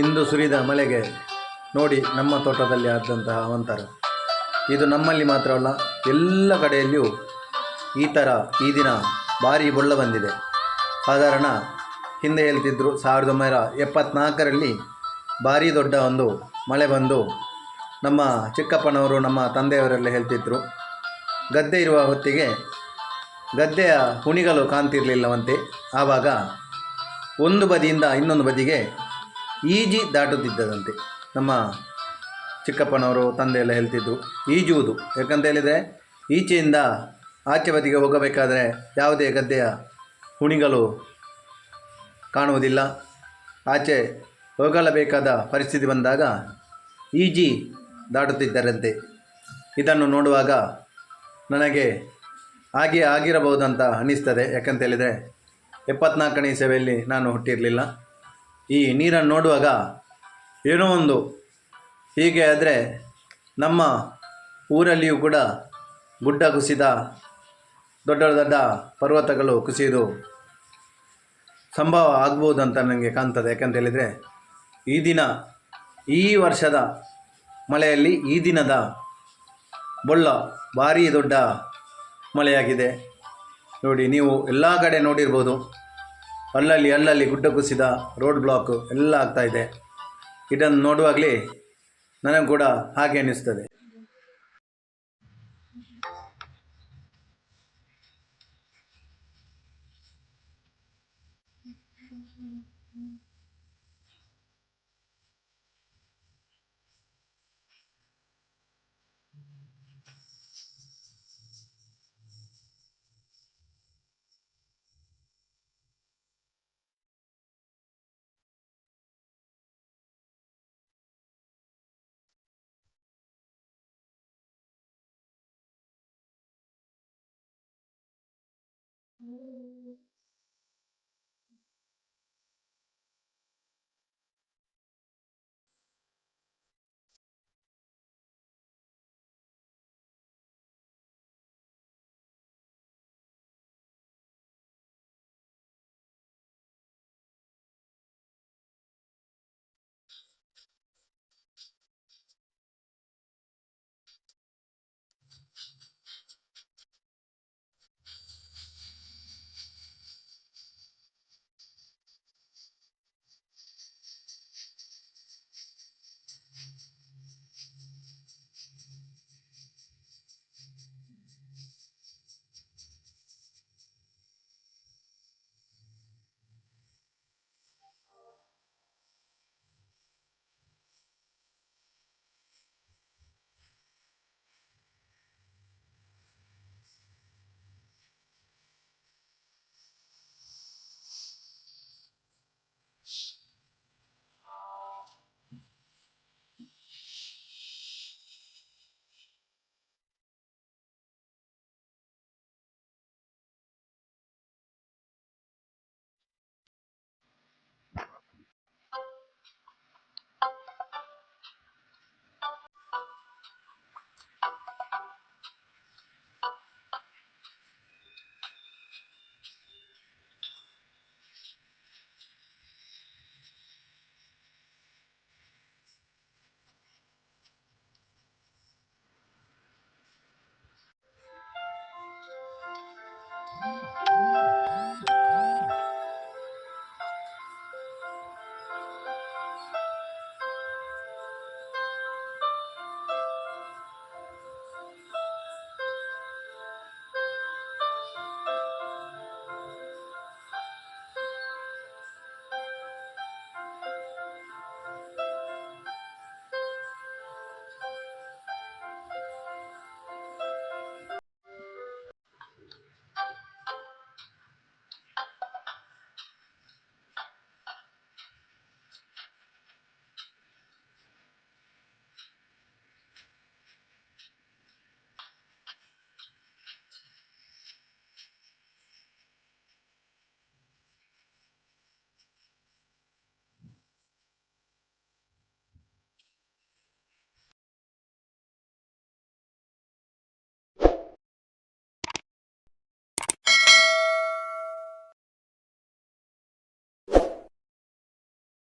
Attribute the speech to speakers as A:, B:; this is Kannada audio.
A: ಇಂದು ಸುರಿದ ಮಳೆಗೆ ನೋಡಿ ನಮ್ಮ ತೋಟದಲ್ಲಿ ಆದಂತಹ ಅವಂತರ. ಇದು ನಮ್ಮಲ್ಲಿ ಮಾತ್ರವಲ್ಲ, ಎಲ್ಲ ಕಡೆಯಲ್ಲಿಯೂ ಈ ಥರ ಈ ದಿನ ಭಾರಿ ಬೊಳ್ಳ ಬಂದಿದೆ. ಸಾಧಾರಣ ಹಿಂದೆ ಹೇಳ್ತಿದ್ರು ಸಾವಿರದ ಒಂಬೈನೂರ ಎಪ್ಪತ್ನಾಲ್ಕರಲ್ಲಿ ಭಾರೀ ದೊಡ್ಡ ಒಂದು ಮಳೆ ಬಂದು ನಮ್ಮ ಚಿಕ್ಕಪ್ಪನವರು, ನಮ್ಮ ತಂದೆಯವರೆಲ್ಲ ಹೇಳ್ತಿದ್ರು, ಗದ್ದೆ ಇರುವ ಹೊತ್ತಿಗೆ ಗದ್ದೆಯ ಹುಣಿಗಳು ಕಾಣ್ತಿರಲಿಲ್ಲವಂತೆ. ಆವಾಗ ಒಂದು ಬದಿಯಿಂದ ಇನ್ನೊಂದು ಬದಿಗೆ ಈಜಿ ದಾಟುತ್ತಿದ್ದದಂತೆ. ನಮ್ಮ ಚಿಕ್ಕಪ್ಪನವರು ತಂದೆ ಎಲ್ಲ ಹೇಳ್ತಿದ್ದು, ಈಜುವುದು. ಯಾಕಂತ ಹೇಳಿದರೆ, ಈಚೆಯಿಂದ ಆಚೆ ಬದಿಗೆ ಹೋಗಬೇಕಾದರೆ ಯಾವುದೇ ಗದ್ದೆಯ ಹುಣಿಗಳು ಕಾಣುವುದಿಲ್ಲ. ಆಚೆ ಹೋಗಲಬೇಕಾದ ಪರಿಸ್ಥಿತಿ ಬಂದಾಗ ಈಜಿ ದಾಟುತ್ತಿದ್ದರಂತೆ. ಇದನ್ನು ನೋಡುವಾಗ ನನಗೆ ಹಾಗೆ ಆಗಿರಬಹುದಂತ ಅನ್ನಿಸ್ತದೆ. ಯಾಕಂತ ಹೇಳಿದರೆ, ಎಪ್ಪತ್ನಾಲ್ಕನೇ ಸೇವೆಯಲ್ಲಿ ನಾನು ಹುಟ್ಟಿರಲಿಲ್ಲ. ಈ ನೀರನ್ನು ನೋಡುವಾಗ ಏನೋ ಒಂದು ಹೀಗೆ ಆದರೆ ನಮ್ಮ ಊರಲ್ಲಿಯೂ ಕೂಡ ಗುಡ್ಡ ಕುಸಿದ ದೊಡ್ಡ ದೊಡ್ಡ ಪರ್ವತಗಳು ಕುಸಿಯೋದು ಸಂಭವ ಆಗ್ಬೋದು ಅಂತ ನನಗೆ ಕಾಣ್ತದೆ. ಯಾಕಂತ ಹೇಳಿದರೆ ಈ ದಿನ, ಈ ವರ್ಷದ ಮಳೆಯಲ್ಲಿ ಈ ದಿನದ ಬೊಳ್ಳ ಭಾರಿ ದೊಡ್ಡ ಮಳೆಯಾಗಿದೆ. ನೋಡಿ, ನೀವು ಎಲ್ಲ ಕಡೆ ನೋಡಿರ್ಬೋದು. ಅಲ್ಲಲ್ಲಿ ಅಲ್ಲಲ್ಲಿ ಗುಡ್ಡ ಕುಸಿದ ರೋಡ್ ಬ್ಲಾಕು ಎಲ್ಲ ಆಗ್ತಾ ಇದೆ. ಇದನ್ನು ನೋಡುವಾಗಲೇ ನನಗೆ ಕೂಡ ಹಾಗೆ ಅನ್ನಿಸ್ತದೆ. Mm-hmm. Thank you.